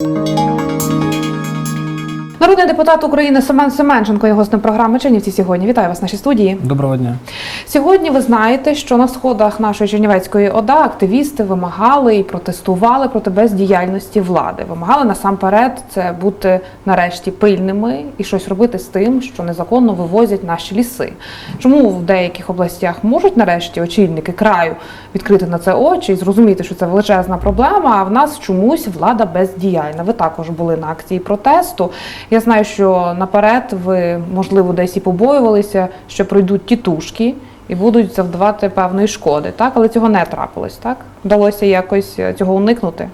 Thank you. Народний депутат України Семен Семенченко є гостем програми Чернівці сьогодні. Вітаю вас в нашій студії. Доброго дня. Сьогодні ви знаєте, що на сходах нашої Чернівецької ОДА активісти вимагали і протестували проти бездіяльності влади. Вимагали насамперед це бути нарешті пильними і щось робити з тим, що незаконно вивозять наші ліси. Чому в деяких областях можуть нарешті очільники краю відкрити на це очі і зрозуміти, що це величезна проблема? А в нас чомусь влада бездіяльна. Ви також були на акції протесту. Я знаю, що наперед ви можливо десь і побоювалися, що пройдуть тітушки і будуть завдавати певної шкоди, так але цього не трапилось. Так вдалося якось е, цього уникнути.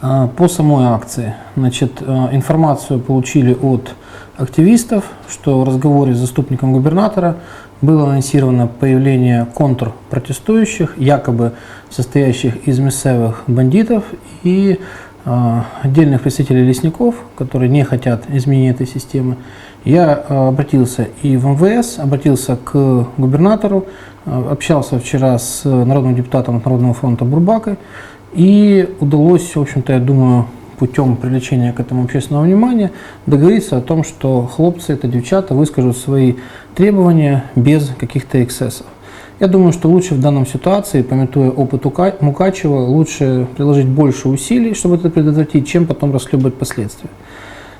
А, По самой акции, значит, э, информацию получили от активистов, что в разговоре с заступником губернатора было анонсировано появление контрпротестующих, якобы состоящих из мясовых бандитов и э, отдельных представителей лесников, которые не хотят изменения этой системы. Я э, обратился и в МВС, обратился к губернатору, э, общался вчера с народным депутатом от Народного фронта Бурбакой, и удалось, в общем-то, я думаю, путем привлечения к этому общественного внимания договориться о том, что хлопцы, это девчата, выскажут свои требования без каких-то эксцессов. Я думаю, что лучше в данном ситуации, пометуя опыт Ука- Мукачева, лучше приложить больше усилий, чтобы это предотвратить, чем потом расхлебывать последствия.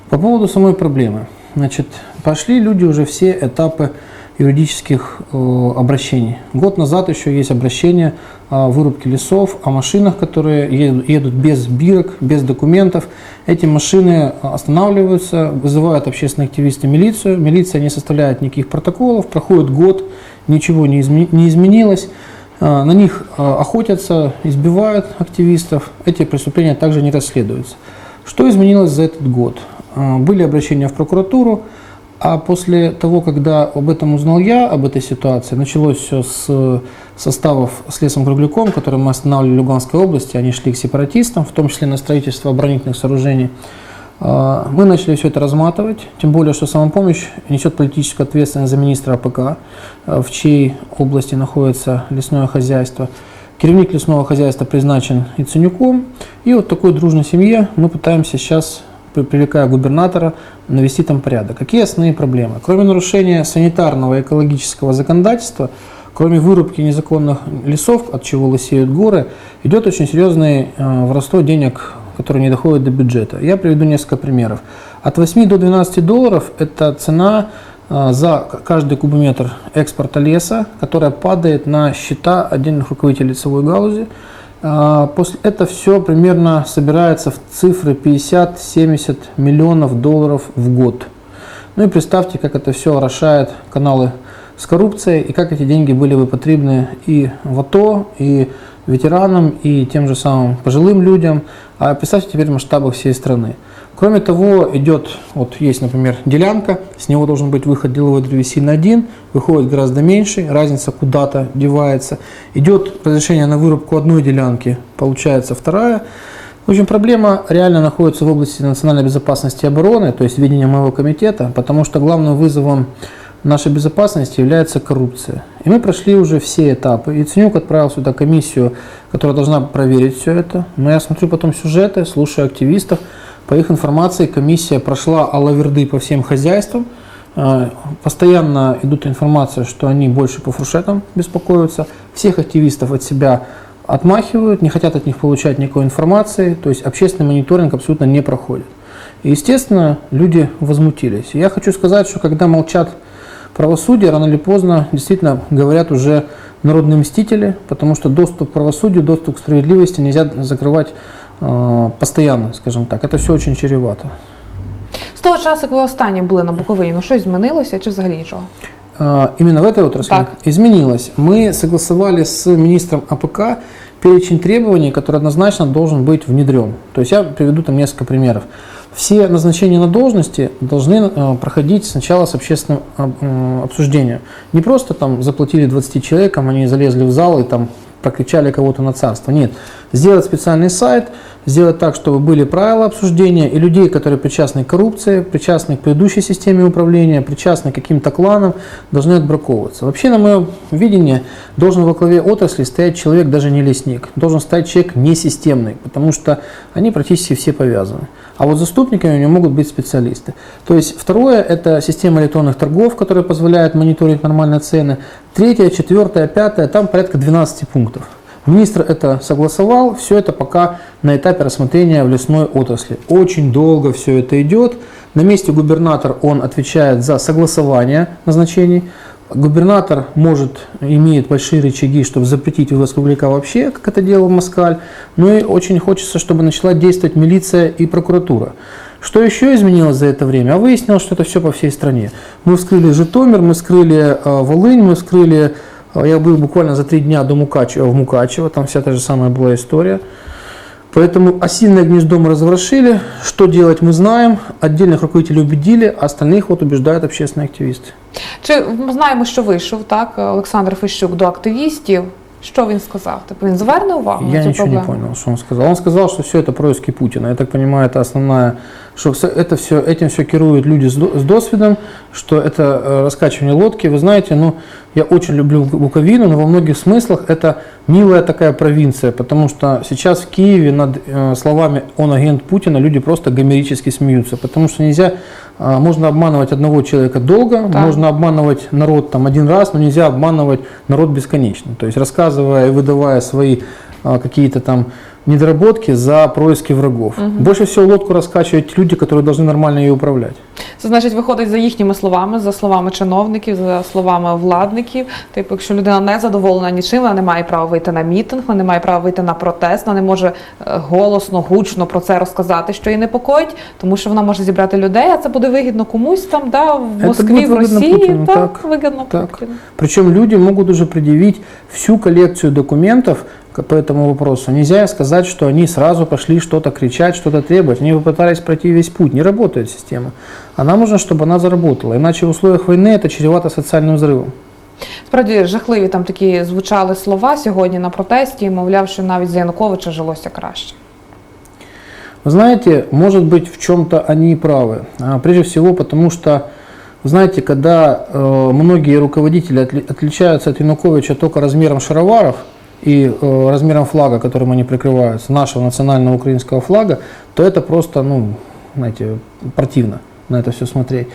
По поводу самой проблемы. Значит, прошли люди уже все этапы юридических э, обращений. Год назад еще есть обращение о вырубке лесов, о машинах, которые едут, едут без бирок, без документов. Эти машины останавливаются, вызывают общественные активисты милицию. Милиция не составляет никаких протоколов, проходит год, ничего не, изме- не изменилось. Э, На них э, охотятся, избивают активистов. Эти преступления также не расследуются. Что изменилось за этот год? Э, Были обращения в прокуратуру, а после того, когда об этом узнал я, об этой ситуации, началось все с составов с лесом Кругляком, который мы останавливали в Луганской области, они шли к сепаратистам, в том числе на строительство оборонительных сооружений. Э, Мы начали все это разматывать, тем более, что самопомощь несет политическую ответственность за министра АПК, э, в чьей области находится лесное хозяйство. Керівник лесного хозяйства призначен Яценюком. И вот в такой дружной семье мы пытаемся сейчас, при- привлекая губернатора, навести там порядок. Какие основные проблемы? Кроме нарушения санитарного и экологического законодательства, кроме вырубки незаконных лесов, от чего лысеют горы, идет очень серьезное э, воровство денег, которые не доходят до бюджета. Я приведу несколько примеров. От 8 до 12 долларов – это цена э, за каждый кубометр экспорта леса, которая падает на счета отдельных руководителей лицевой галузи. А, После это все примерно собирается в цифры 50-70 миллионов долларов в год. Ну и представьте, как это все орошает каналы с коррупцией, и как эти деньги были бы потребны и в АТО, и ветеранам, и тем же самым пожилым людям. А представьте теперь в масштабах всей страны. Кроме того, идет, вот есть, например, делянка, с него должен быть выход деловой древесины один, выходит гораздо меньше, разница куда-то девается. Идет разрешение на вырубку одной делянки, получается вторая. В общем, проблема реально находится в области национальной безопасности и обороны, то есть видения моего комитета, потому что главным вызовом нашей безопасности является коррупция. И мы прошли уже все этапы. И Ценюк отправил сюда комиссию, которая должна проверить все это. Но я смотрю потом сюжеты, слушаю активистов. По их информации комиссия прошла алаверды по всем хозяйствам. Э, Постоянно идут информация, что они больше по фуршетам беспокоятся. Всех активистов от себя отмахивают, не хотят от них получать никакой информации. То есть общественный мониторинг абсолютно не проходит. И, естественно, люди возмутились. Я хочу сказать, что когда молчат правосудие, рано или поздно действительно говорят уже народные мстители, потому что доступ к правосудию, доступ к справедливости нельзя закрывать э, постоянно, скажем так. Это все очень чревато. З того часу, як ви останні були на Буковині, ну щось змінилося чи взагалі нічого? Э, Именно в этой отрасли Так. изменилось. Мы согласовали с министром АПК перечень требований, который однозначно должен быть внедрен. То есть я приведу там несколько примеров. Все назначения на должности должны э, проходить сначала с общественным об- обсуждением. Не просто там заплатили 20 человекам, они залезли в зал и там прокричали кого-то на царство. Нет. Сделать специальный сайт, сделать так, чтобы были правила обсуждения, и людей, которые причастны к коррупции, причастны к предыдущей системе управления, причастны к каким-то кланам, должны отбраковываться. Вообще, на мое видение, должен во главе отрасли стоять человек, даже не лесник, должен стоять человек несистемный, потому что они практически все повязаны. А вот заступниками у него могут быть специалисты. То есть второе – это система электронных торгов, которая позволяет мониторить нормальные цены. Третье, четвертое, пятое, там порядка 12 пунктов. Министр это согласовал, все это пока на этапе рассмотрения в лесной отрасли. Очень долго все это идет. На месте губернатор он отвечает за согласование назначений. Губернатор может, имеет большие рычаги, чтобы запретить вывоз кругляка вообще, как это делал Москаль. Ну и очень хочется, чтобы начала действовать милиция и прокуратура. Что еще изменилось за это время? А выяснилось, что это все по всей стране. Мы вскрыли Житомир, мы вскрыли э, Волынь, мы вскрыли... э, я был буквально за три дня до Мукачева, в Мукачево, там вся та же самая была история. Поэтому осиное гнездо мы разворошили. Что делать мы знаем. Отдельных руководителей убедили, а остальных вот убеждают общественные активисты. Чи ми знаємо, що вийшов так Олександр Фещук до активістів? Що він сказав? Типу він зверне увагу Я на цю ничего не проблему? понял, что он сказал. Он сказал, что все это происки Путина. Я так понимаю, это основная, что это все, этим все керуют люди с, до- с досвидом, что это э, раскачивание лодки. Вы знаете, ну, я очень люблю Буковину, но во многих смыслах это милая такая провинция, потому что сейчас в Киеве над э, словами «он агент Путина» люди просто гомерически смеются, потому что нельзя, э, можно обманывать одного человека долго, Да. можно обманывать народ там один раз, но нельзя обманывать народ бесконечно. То есть рассказывая и выдавая свои какие-то там недоработки за происки врагов. Больше всего лодку раскачивают люди, которые должны нормально ее управлять. Це значить виходить за їхніми словами, за словами чиновників, за словами владників. Типу, якщо людина не задоволена нічим, вона не має права вийти на мітинг, вона не має права вийти на протест, вона не може е, голосно, гучно про це розказати, що її непокоїть, тому що вона може зібрати людей, а це буде вигідно комусь там, да, в Це Москві, буде в вигідно Росії. Путіну, так, так, вигідно так. Путіну. Причем люди могут уже предъявить всю коллекцию документов к- по этому вопросу. Нельзя сказать, что они сразу пошли что-то кричать, что-то требовать. Они попытались пройти весь путь. Не работает система. А нам нужно, чтобы она заработала. Иначе в условиях войны это чревато социальным взрывом. Справді жахливі там такі звучали слова сьогодні на протесті, мовляв, що навіть за Януковича жилося краще. Вы знаете, может быть, в чем-то они и правы. А, Прежде всего, потому что, вы знаете, когда э, многие руководители отли- отличаются от Януковича только размером шароваров и э, размером флага, которым они прикрываются, нашего национального украинского флага, то это просто, ну, знаете, противно на это все смотреть.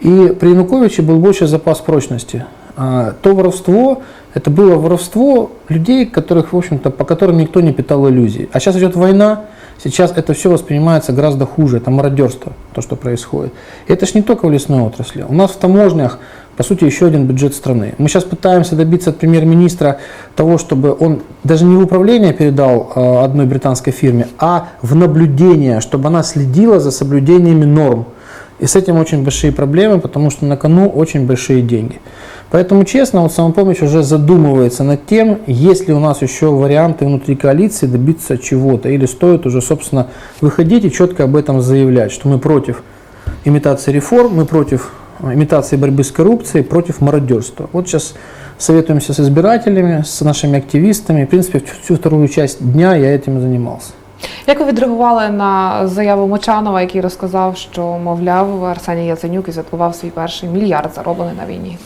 И при Януковиче был больше запас прочности. А, то воровство, это было воровство людей, которых, в общем-то, по которым никто не питал иллюзий. А сейчас идет война, сейчас это все воспринимается гораздо хуже, это мародерство, то, что происходит. И это ж не только в лесной отрасли. У нас в таможнях, по сути, еще один бюджет страны. Мы сейчас пытаемся добиться от премьер-министра того, чтобы он даже не в управление передал э, одной британской фирме, а в наблюдение, чтобы она следила за соблюдениями норм. И с этим очень большие проблемы, потому что на кону очень большие деньги. Поэтому, честно, вот самопомощь уже задумывается над тем, есть ли у нас еще варианты внутри коалиции добиться чего-то, или стоит уже, собственно, выходить и четко об этом заявлять, что мы против имитации реформ, мы против э, имитации борьбы с коррупцией, против мародерства. Вот сейчас советуемся с избирателями, с нашими активистами. В принципе, всю- вторую часть дня я этим занимался. Як ви відреагували на заяву Мочанова, який розказав, що мовляв Арсеній Яценюк і святкував свій перший мільярд зароблений на війні?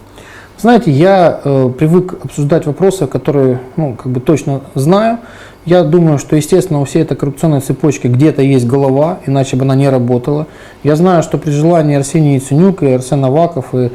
Знаете, я э, привык обсуждать вопросы, которые, ну, как бы точно знаю. Я думаю, что, естественно, у всей этой коррупционной цепочки где-то есть голова, иначе бы она не работала. Я знаю, что при желании Арсений Яценюк и Арсен Аваков и э,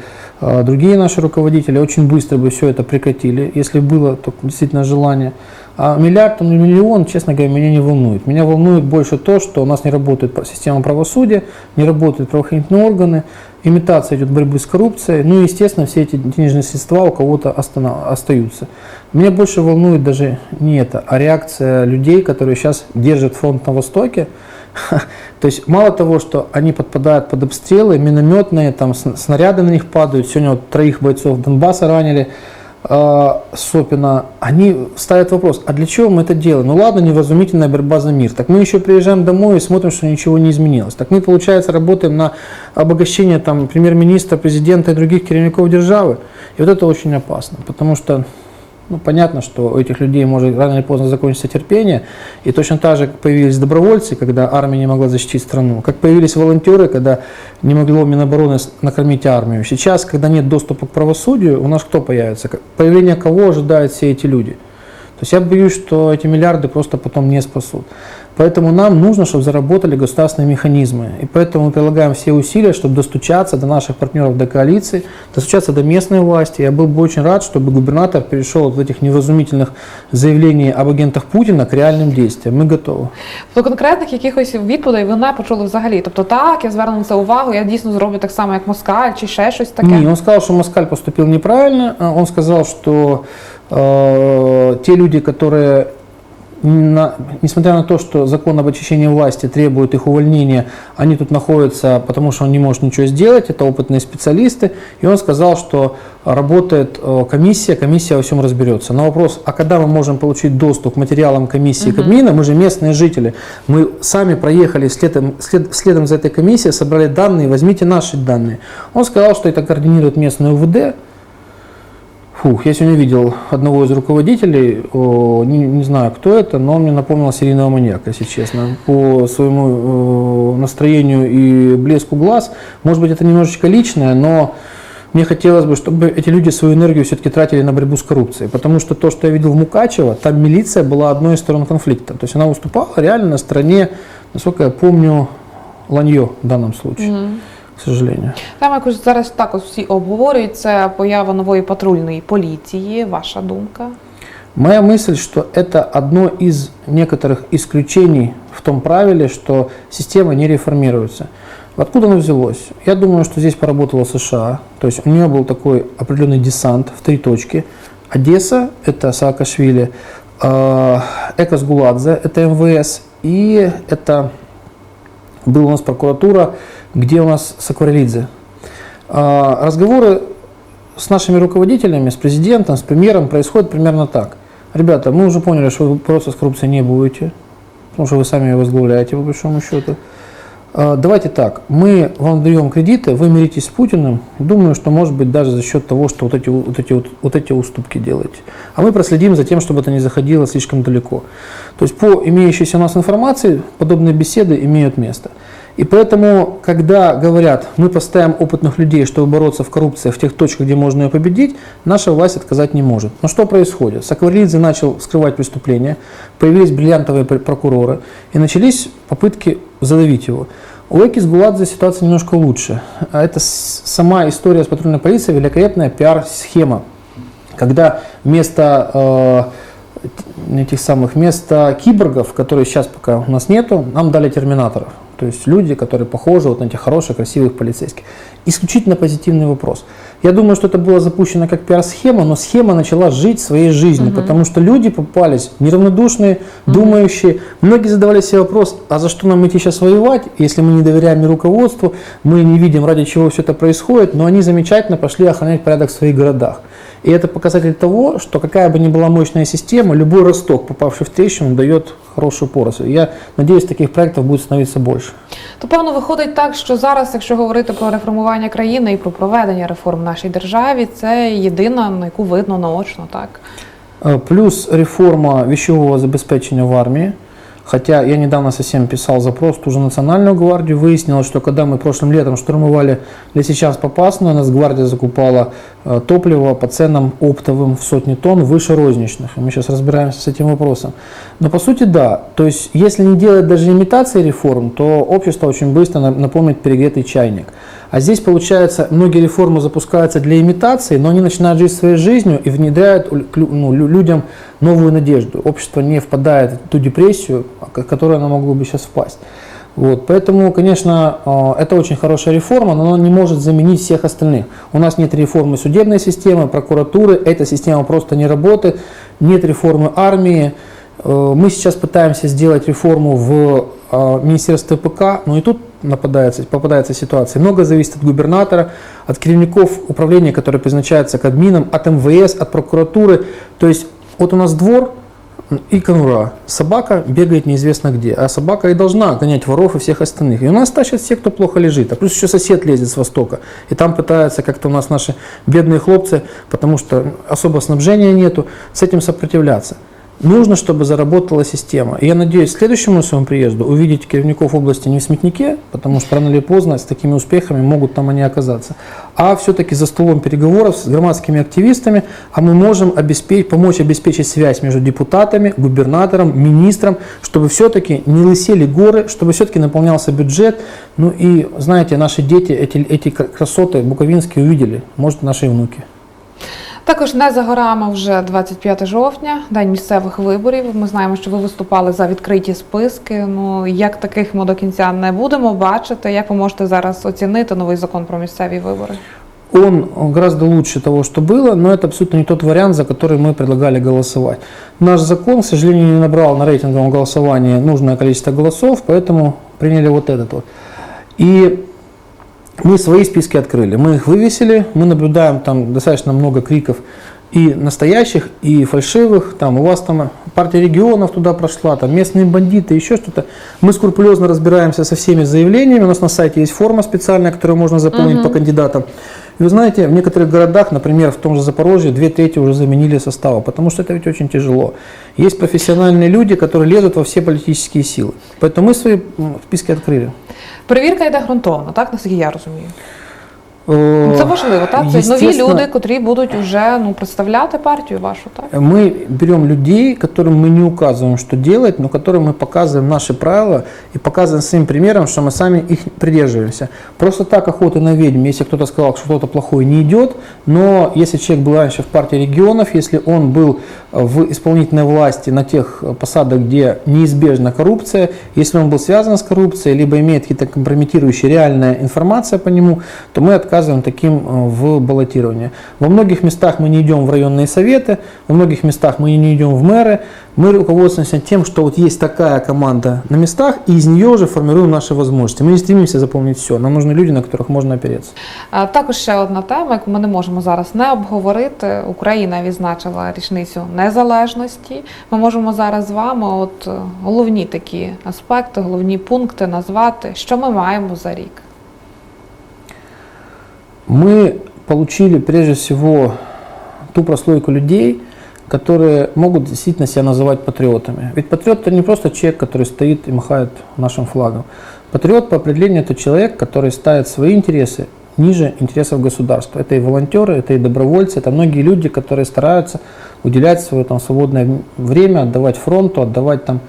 другие наши руководители очень быстро бы все это прекратили, если было только действительно желание. А миллиард или миллион, честно говоря, меня не волнует. Меня волнует больше то, что у нас не работает система правосудия, не работают правоохранительные органы, имитация идет борьбы с коррупцией, ну и, естественно, все эти денежные средства у кого-то остаются. Меня больше волнует даже не это, а реакция людей, которые сейчас держат фронт на Востоке. То есть мало того, что они подпадают под обстрелы, минометные, там сн- снаряды на них падают, сегодня вот троих бойцов Донбасса ранили, э, Сопина, они ставят вопрос, а для чего мы это делаем? Ну ладно, невразумительная борьба за мир. Так мы еще приезжаем домой и смотрим, что ничего не изменилось. Так мы, получается, работаем на обогащение там, премьер-министра, президента и других керівников державы. И вот это очень опасно, потому что Ну, понятно, что у этих людей может рано или поздно закончиться терпение. И точно так же, как появились добровольцы, когда армия не могла защитить страну, как появились волонтеры, когда не могло Минобороны накормить армию. Сейчас, когда нет доступа к правосудию, у нас кто появится? Появление кого ожидают все эти люди? То есть я боюсь, что эти миллиарды просто потом не спасут. Поэтому нам нужно, чтобы заработали государственные механизмы. И поэтому мы прилагаем все усилия, чтобы достучаться до наших партнеров, до коалиции, достучаться до местной власти. Я был бы очень рад, чтобы губернатор перешел от этих невразумительных заявлений об агентах Путина к реальным действиям. Мы готовы. Тобто конкретних якихось відповідей ви не почули взагалі. Тобто, так, я зверну на це увагу, я дійсно зроблю так само, як Москаль, чи ще щось таке. Не, он сказал, что Москаль поступил неправильно. А Он сказал, что э, те люди, которые, на- несмотря на то, что закон об очищении власти требует их увольнения, они тут находятся, потому что он не может ничего сделать, это опытные специалисты. И он сказал, что работает э, комиссия, комиссия во всем разберется. На вопрос, а когда мы можем получить доступ к материалам комиссии Кабмина, мы же местные жители, мы сами проехали следом, след- следом за этой комиссией, собрали данные, возьмите наши данные. Он сказал, что это координирует местное УВД. Фух, я сегодня видел одного из руководителей, не, не знаю, кто это, но он мне напомнил серийного маньяка, если честно, по своему настроению и блеску глаз. Может быть, это немножечко личное, но мне хотелось бы, чтобы эти люди свою энергию все-таки тратили на борьбу с коррупцией. Потому что то, что я видел в Мукачево, там милиция была одной из сторон конфликта. То есть она выступала реально на стороне, насколько я помню, Ланье в данном случае, к сожалению. Тема, яку зараз також всі обговорюють, це поява нової патрульної поліції. Ваша думка? Моя мысль, что это одно из некоторых исключений в том правиле, что система не реформируется. Откуда оно взялось? Я думаю, что здесь поработала США. То есть у нее был такой определенный десант в три точки. Одесса – это Саакашвили, э, Экос Гуладзе – это МВС, и это была у нас прокуратура, где у нас Сакварелидзе. А, Разговоры с нашими руководителями, с президентом, с премьером происходят примерно так. Ребята, мы уже поняли, что вы бороться с коррупцией не будете, потому что вы сами ее возглавляете, по большому счету. А, Давайте так, мы вам даем кредиты, вы миритесь с Путиным. Думаю, что может быть даже за счет того, что вот эти, вот эти, вот, вот эти уступки делаете. А мы проследим за тем, чтобы это не заходило слишком далеко. То есть по имеющейся у нас информации подобные беседы имеют место. И поэтому, когда говорят, мы поставим опытных людей, чтобы бороться в коррупции в тех точках, где можно ее победить, наша власть отказать не может. Но что происходит? Сакварелидзе начал скрывать преступления, появились бриллиантовые пр- прокуроры, и начались попытки задавить его. У Экис Гуладзе ситуация немножко лучше. А Это с- сама история с патрульной полицией, великолепная пиар-схема, когда вместо э, этих самых вместо киборгов, которые сейчас пока у нас нету, нам дали терминаторов. То есть люди, которые похожи вот на этих хороших, красивых полицейских. Исключительно позитивный вопрос. Я думаю, что это было запущено как пиар-схема, но схема начала жить своей жизнью, потому что люди попались неравнодушные, думающие. Многие задавали себе вопрос, а за что нам идти сейчас воевать, если мы не доверяем ни руководству, мы не видим, ради чего все это происходит, но они замечательно пошли охранять порядок в своих городах. И это показатель того, что какая бы ни была мощная система, любой росток, попавший в трещину, дает хорошую поросль. Я надеюсь, таких проектов будет становиться больше. То певно виходить так, що зараз, якщо говорити про реформування країни і про проведення реформ в нашій державі, це єдина, на яку видно наочно, так. Э, Плюс реформа вещевого забеспечения в армии. Хотя я недавно совсем писал запрос в ту же Национальную гвардию, выяснилось, что когда мы прошлым летом штурмовали Лисичанск Попасную, нас гвардия закупала э, топливо по ценам оптовым в сотни тонн выше розничных. И мы сейчас разбираемся с этим вопросом. Но по сути да, то есть если не делать даже имитации реформ, то общество очень быстро на- напомнит перегретый чайник. А здесь, получается, многие реформы запускаются для имитации, но они начинают жить своей жизнью и внедряют ну, лю- людям новую надежду. Общество не впадает в ту депрессию, в которую оно могло бы сейчас впасть. Вот, поэтому, конечно, э, это очень хорошая реформа, но она не может заменить всех остальных. У нас нет реформы судебной системы, прокуратуры, эта система просто не работает, нет реформы армии. Э, Мы сейчас пытаемся сделать реформу в э, Министерстве ПК, но и тут нападается, попадается ситуация. Много зависит от губернатора, от керівников управления, которые призначаются Кабмином, от МВС, от прокуратуры. То есть вот у нас двор, и конура. Собака бегает неизвестно где, а собака и должна гонять воров и всех остальных. И у нас тащат все, кто плохо лежит. А плюс еще сосед лезет с востока. И там пытаются как-то у нас наши бедные хлопцы, потому что особо снабжения нету, с этим сопротивляться. Нужно, чтобы заработала система. И я надеюсь, к следующему своему приезду увидеть керівников области не в сметнике, потому что рано или поздно с такими успехами могут там они оказаться, а все-таки за столом переговоров с громадскими активистами, а мы можем обеспечить, помочь обеспечить связь между депутатами, губернатором, министром, чтобы все-таки не лысели горы, чтобы все-таки наполнялся бюджет. Ну и, знаете, наши дети эти, эти красоты буковинские увидели, может, наши внуки. Також не за горами вже 25 жовтня, день місцевих виборів. Ми знаємо, що ви виступали за відкриті списки. Ну як таких ми до кінця не будемо бачити. Як ви можете зараз оцінити новий закон про місцеві вибори? Он гораздо лучше того, что было, но это абсолютно не тот вариант, за который мы предлагали голосовать. Наш закон, к сожалению, не набрал на рейтинговом голосовании нужное количество голосов, поэтому приняли вот этот вот. И мы свои списки открыли, мы их вывесили, мы наблюдаем там достаточно много криков и настоящих, и фальшивых. Там у вас там партия регионов туда прошла, там местные бандиты, еще что-то. Мы скрупулезно разбираемся со всеми заявлениями. У нас на сайте есть форма специальная, которую можно заполнить по кандидатам. И вы знаете, в некоторых городах, например, в том же Запорожье, две трети уже заменили состава, потому что это ведь очень тяжело. Есть профессиональные люди, которые лезут во все политические силы. Поэтому мы свои списки открыли. Перевірка йде ґрунтовно, так наскільки я розумію. Э, Це важливо, так? Це нові естественно, люди, котрі будуть вже ну представляти партію вашу, так? Мы берем людей, которым мы не указываем, что делать, но которым мы показываем наши правила и показываем своим примером, что мы сами их придерживаемся. Просто так охоты на ведьм, если кто-то сказал, что что-то плохое не идет, но если человек был раньше в партии регионов, если он был в исполнительной власти на тех посадах, где неизбежна коррупция, если он был связан с коррупцией, либо имеет какие-то компрометирующие реальная информация по нему, то мы отказываем таким э, в баллотировании. Во многих местах мы не идем в районные советы, во многих местах мы не идем в мэры. Мы руководствуемся тем, что вот есть такая команда на местах, и из нее уже формируем наши возможности. Мы не стремимся заполнить все. Нам нужны люди, на которых можно опереться. А Також ще одна тема, яку ми не можемо зараз не обговорити. Україна відзначила річницю незалежності. Ми можемо зараз з вами от е, головні такі аспекти, головні пункти назвати, що ми маємо за рік. Мы получили прежде всего ту прослойку людей, которые могут действительно себя называть патриотами. Ведь патриот это не просто человек, который стоит и махает нашим флагом. Патриот по определению это человек, который ставит свои интересы ниже интересов государства. Это и волонтеры, это и добровольцы, это многие люди, которые стараются уделять свое там, свободное время, отдавать фронту, отдавать там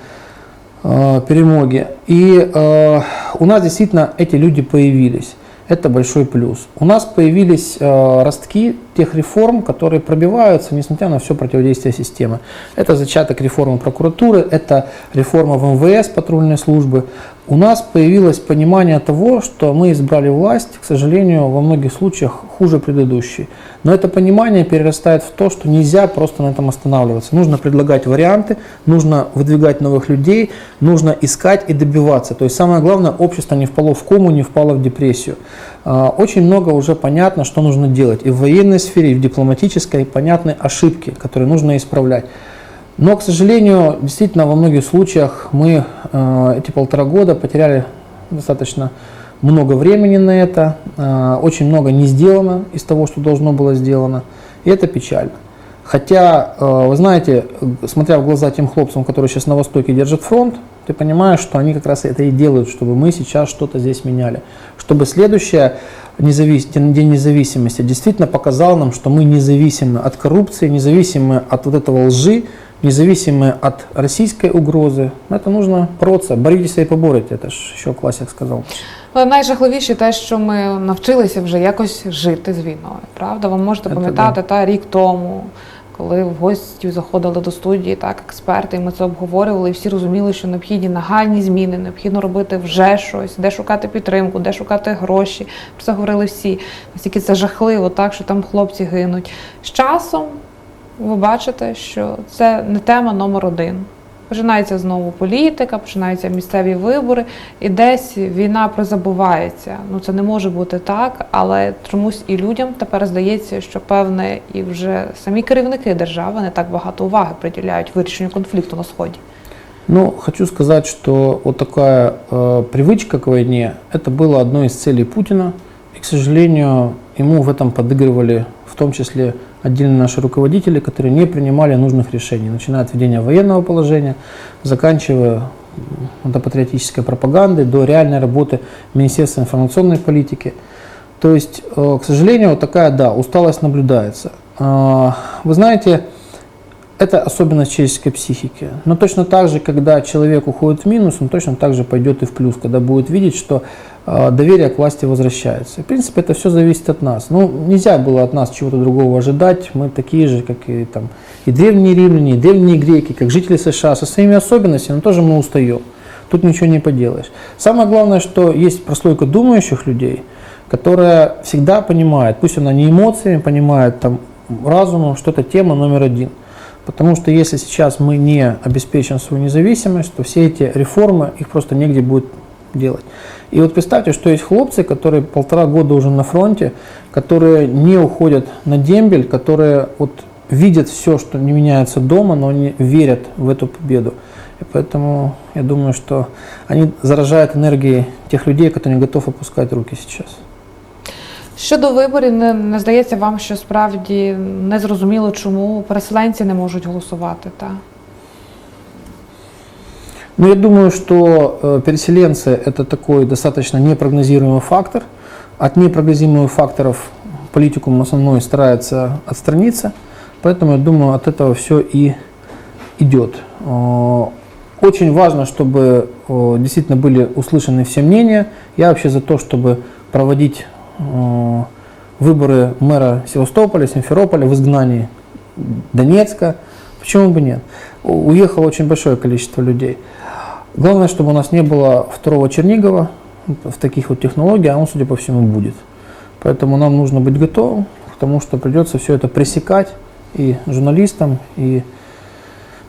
э, перемоги. И э, у нас действительно эти люди появились. Это большой плюс. У нас появились э, ростки тех реформ, которые пробиваются, несмотря на все противодействие системы. Это зачаток реформы прокуратуры, это реформа в МВС, патрульной службы. У нас появилось понимание того, что мы избрали власть, к сожалению, во многих случаях хуже предыдущей. Но это понимание перерастает в то, что нельзя просто на этом останавливаться. Нужно предлагать варианты, нужно выдвигать новых людей, нужно искать и добиваться. То есть самое главное, общество не впало в кому, не впало в депрессию. А, Очень много уже понятно, что нужно делать. И в военной сфере, и в дипломатической понятны ошибки, которые нужно исправлять. Но, к сожалению, действительно, во многих случаях мы э, эти полтора года потеряли достаточно много времени на это, э, очень много не сделано из того, что должно было сделано, и это печально. Хотя, э, вы знаете, смотря в глаза тем хлопцам, которые сейчас на Востоке держат фронт, ты понимаешь, что они как раз это и делают, чтобы мы сейчас что-то здесь меняли. Чтобы следующее независ... День независимости действительно показал нам, что мы независимы от коррупции, независимы от вот этого лжи, независимы от российской угрозы. Это нужно бороться. Боритесь и поборете. Это же еще классик сказал. Але найжахливіше те, що ми навчилися вже якось жити з війною. Правда, ви можете Це пам'ятати та рік тому, коли в гості заходили до студії так експерти, і ми це обговорювали, і всі розуміли, що необхідні нагальні зміни, необхідно робити вже щось, де шукати підтримку, де шукати гроші. Про це говорили всі. Наскільки це жахливо, так що там хлопці гинуть. З часом ви бачите, що це не тема номер один. Починається знову політика, починаються місцеві вибори, і десь війна призабувається. Ну це не може бути так, але чомусь і людям тепер здається, що певне, і вже самі керівники держави не так багато уваги приділяють вирішенню конфлікту на сході. Ну, хочу сказать, что вот такая э, привычка к войне, это было одной из целей Путина. И, к сожалению, ему в этом подыгрывали в том числе Отдельные наши руководители, которые не принимали нужных решений, начиная от введения военного положения, заканчивая патриотической пропагандой, до реальной работы Министерства информационной политики. То есть, э, к сожалению, вот такая, да, усталость наблюдается. А, Вы знаете, это особенность человеческой психики. Но точно так же, когда человек уходит в минус, он точно так же пойдет и в плюс, когда будет видеть, что доверие к власти возвращается. В принципе, это все зависит от нас. Ну, нельзя было от нас чего-то другого ожидать. Мы такие же, как и, там, и древние римляне, и древние греки, как жители США, со своими особенностями, но тоже мы устаем. Тут ничего не поделаешь. Самое главное, что есть прослойка думающих людей, которая всегда понимает, пусть она не эмоциями понимает, там, разумом, что это тема номер один. Потому что если сейчас мы не обеспечим свою независимость, то все эти реформы, их просто негде будет делать. И вот представьте, что есть хлопцы, которые полтора года уже на фронте, которые не уходят на дембель, которые вот видят все, что не меняется дома, но они верят в эту победу. И поэтому я думаю, что они заражают энергией тех людей, которые не готовы опускать руки сейчас. Щодо виборів, не, не здається вам, що справді не зрозуміло, чому переселенці не можуть голосувати. Та? Ну, я думаю, что э, переселенцы это такой достаточно непрогнозируемый фактор. От непрогнозируемых факторов политикум основной старается отстраниться, поэтому я думаю, от этого все и идет. Э, Очень важно, чтобы э, действительно были услышаны все мнения. Я вообще за то, чтобы проводить выборы мэра Севастополя, Симферополя в изгнании Донецка. Почему бы нет? Уехало очень большое количество людей. Главное, чтобы у нас не было второго Чернигова в таких вот технологиях, а он, судя по всему, будет. Поэтому нам нужно быть готовым к тому, что придется все это пресекать и журналистам, и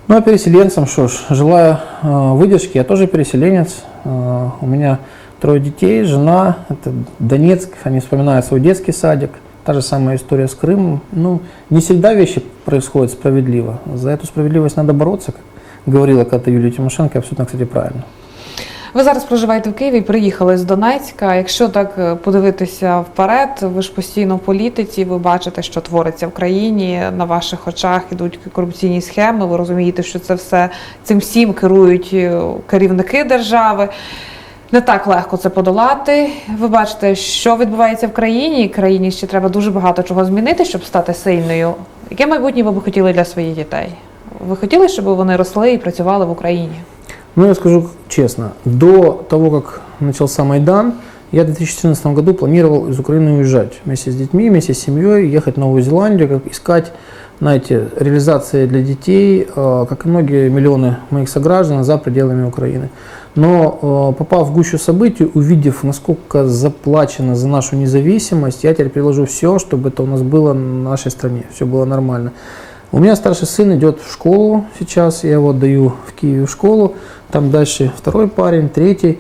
ну а переселенцам, что ж, желаю э, выдержки, я тоже переселенец, Э, у меня трое детей, жена, это Донецк, они вспоминают свой детский садик, та же самая история с Крымом. Ну, не всегда вещи происходят справедливо, за эту справедливость надо бороться, как говорила когда-то Юлия Тимошенко, абсолютно, кстати, правильно. Ви зараз проживаєте в Києві, приїхали з Донецька. Якщо так е, подивитися вперед, ви ж постійно в політиці, ви бачите, що твориться в країні. На ваших очах ідуть корупційні схеми. Ви розумієте, що це все цим всім керують е, керівники держави. Не так легко це подолати. Ви бачите, що відбувається в країні. Країні ще треба дуже багато чого змінити, щоб стати сильною. Яке майбутнє ви б хотіли для своїх дітей? Ви хотіли, щоб вони росли і працювали в Україні? Ну, я скажу честно, до того, как начался Майдан, я в 2014 году планировал из Украины уезжать вместе с детьми, вместе с семьей, ехать в Новую Зеландию, как искать, знаете, реализации для детей, э, как и многие миллионы моих сограждан за пределами Украины. Но э, попав в гущу событий, увидев, насколько заплачено за нашу независимость, я теперь приложу все, чтобы это у нас было в нашей стране, все было нормально. У меня старший сын идет в школу сейчас, я его отдаю в Киеве в школу, там дальше второй парень, третий.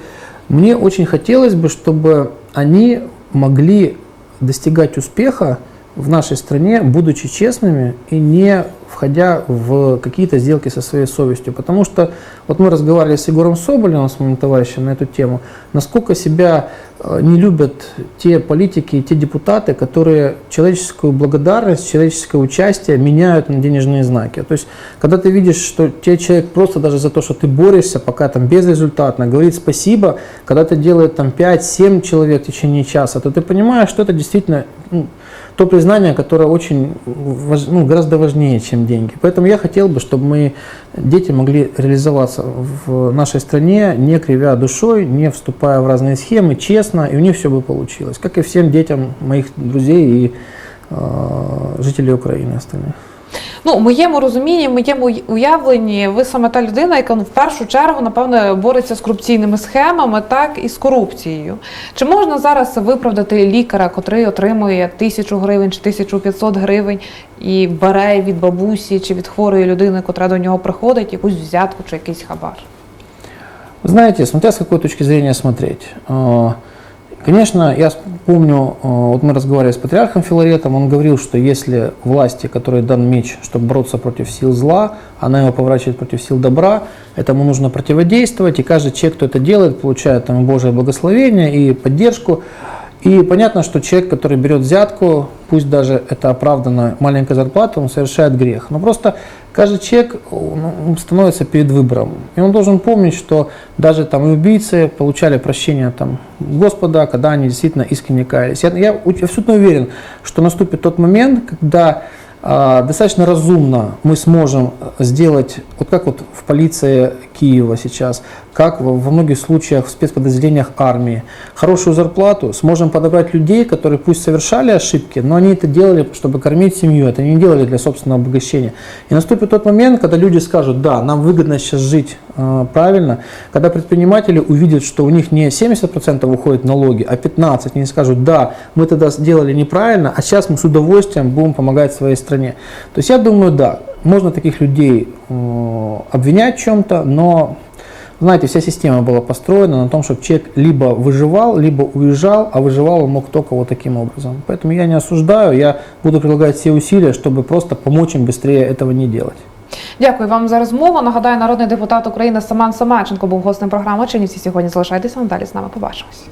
Мне очень хотелось бы, чтобы они могли достигать успеха в нашей стране, будучи честными и не входя в какие-то сделки со своей совестью. Потому что вот мы разговаривали с Егором Соболевым, с моим товарищем, на эту тему, насколько себя э, не любят те политики те депутаты, которые человеческую благодарность, человеческое участие меняют на денежные знаки. То есть, когда ты видишь, что тебе человек просто даже за то, что ты борешься, пока там безрезультатно, говорит спасибо, когда это делает там 5-7 человек в течение часа, то ты понимаешь, что это действительно ну, то признание, которое очень ну, гораздо важнее, чем деньги. Поэтому я хотел бы, чтобы мои дети могли реализоваться в нашей стране, не кривя душой, не вступая в разные схемы, честно, и у них все бы получилось. Как и всем детям моих друзей и э, жителей Украины остальных. Ну, у моєму розумінні, в моєму уявленні, ви саме та людина, яка ну, в першу чергу, напевне, бореться з корупційними схемами, так і з корупцією. Чи можна зараз виправдати лікаря, котрий отримує тисячу гривень чи 1500 гривень і бере від бабусі чи від хворої людини, котра до нього приходить, якусь взятку чи якийсь хабар? Вы знаете, смотря с какой точки зрения смотреть. Конечно, я помню, э, вот мы разговаривали с патриархом Филаретом, он говорил, что если власти, которой дан меч, чтобы бороться против сил зла, она его поворачивает против сил добра, этому нужно противодействовать, и каждый человек, кто это делает, получает там Божие благословение и поддержку. И понятно, что человек, который берет взятку, пусть даже это оправданно маленькая зарплата, он совершает грех. Но просто каждый человек становится перед выбором. И он должен помнить, что даже там и убийцы получали прощение там, Господа, когда они действительно искренне каялись. Я, я абсолютно уверен, что наступит тот момент, когда а, достаточно разумно мы сможем сделать, вот как вот в полиции Киева сейчас, как во многих случаях в спецподразделениях армии, хорошую зарплату, сможем подобрать людей, которые пусть совершали ошибки, но они это делали, чтобы кормить семью, это не делали для собственного обогащения. И наступит тот момент, когда люди скажут, да, нам выгодно сейчас жить э, правильно, когда предприниматели увидят, что у них не 70% уходит в налоги, а 15%, они скажут, да, мы тогда сделали неправильно, а сейчас мы с удовольствием будем помогать своей стране. То есть я думаю, да, можно таких людей э, обвинять в чем-то, но знаете, вся система была построена на том, чтобы человек либо выживал, либо уезжал, а выживал он мог только вот таким образом. Поэтому я не осуждаю, я буду прилагать все усилия, чтобы просто помочь им быстрее этого не делать. Дякую вам за розмову. Нагадаю, народний депутат України Саман Самаченко був гостем програми. Чинівці сьогодні залишайтеся. Надалі з нами побачимось.